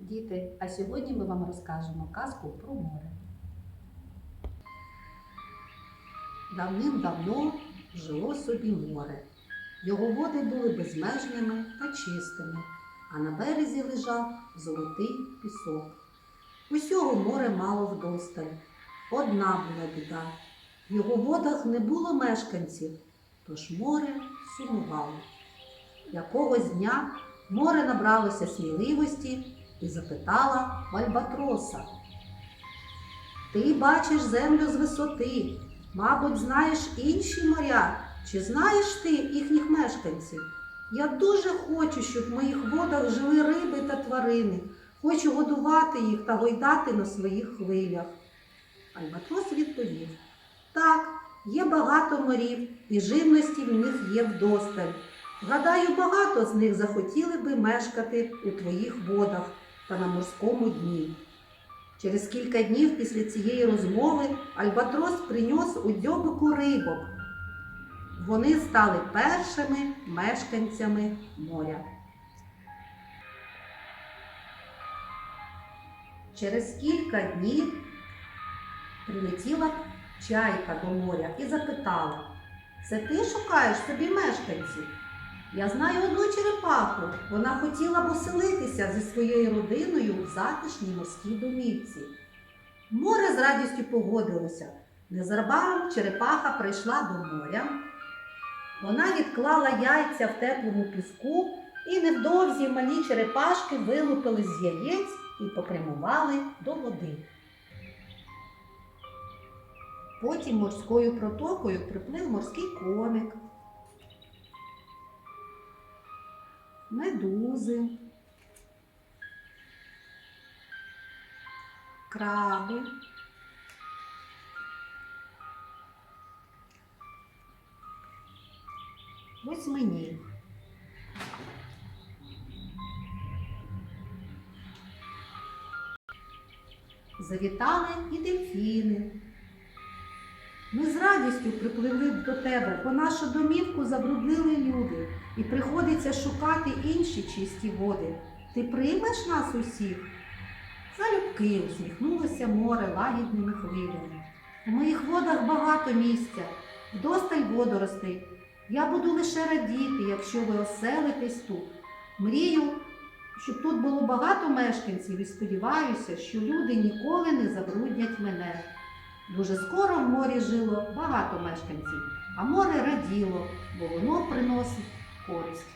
Діти, а сьогодні ми вам розкажемо казку про море. Давним-давно жило собі море. Його води були безмежними та чистими, а на березі лежав золотий пісок. Усього море мало вдосталь. Одна була біда. В його водах не було мешканців, тож море сумувало. Якогось дня море набралося сміливості і запитала Альбатроса. Ти бачиш землю з висоти, мабуть, знаєш інші моря, чи знаєш ти їхніх мешканців? Я дуже хочу, щоб в моїх водах жили риби та тварини. Хочу годувати їх та гойдати на своїх хвилях. Альбатрос відповів: Так, є багато морів, і живності в них є вдосталь. Гадаю, багато з них захотіли би мешкати у твоїх водах та на морському дні. Через кілька днів після цієї розмови Альбатрос приніс у дзьобику рибок. Вони стали першими мешканцями моря. Через кілька днів прилетіла чайка до моря і запитала, це ти шукаєш собі мешканців? Я знаю одну черепаху. Вона хотіла б оселитися зі своєю родиною в затишній морській домівці. Море з радістю погодилося. Незабаром черепаха прийшла до моря. Вона відклала яйця в теплому піску, і невдовзі малі черепашки вилупили з яєць і попрямували до води. Потім морською протокою приплив морський коник, медузи, краби, восьмині. Завітали і дельфіни. Ми з радістю припливли до тебе, бо нашу домівку забруднили люди, і приходиться шукати інші чисті води. Ти приймеш нас усіх? Залюбки усміхнулося море лагідними хвилями. У моїх водах багато місця, вдосталь водоростей. Я буду лише радіти, якщо ви оселитесь тут. Мрію, щоб тут було багато мешканців і сподіваюся, що люди ніколи не забруднять мене. Дуже скоро в морі жило багато мешканців, а море раділо, бо воно приносить користь.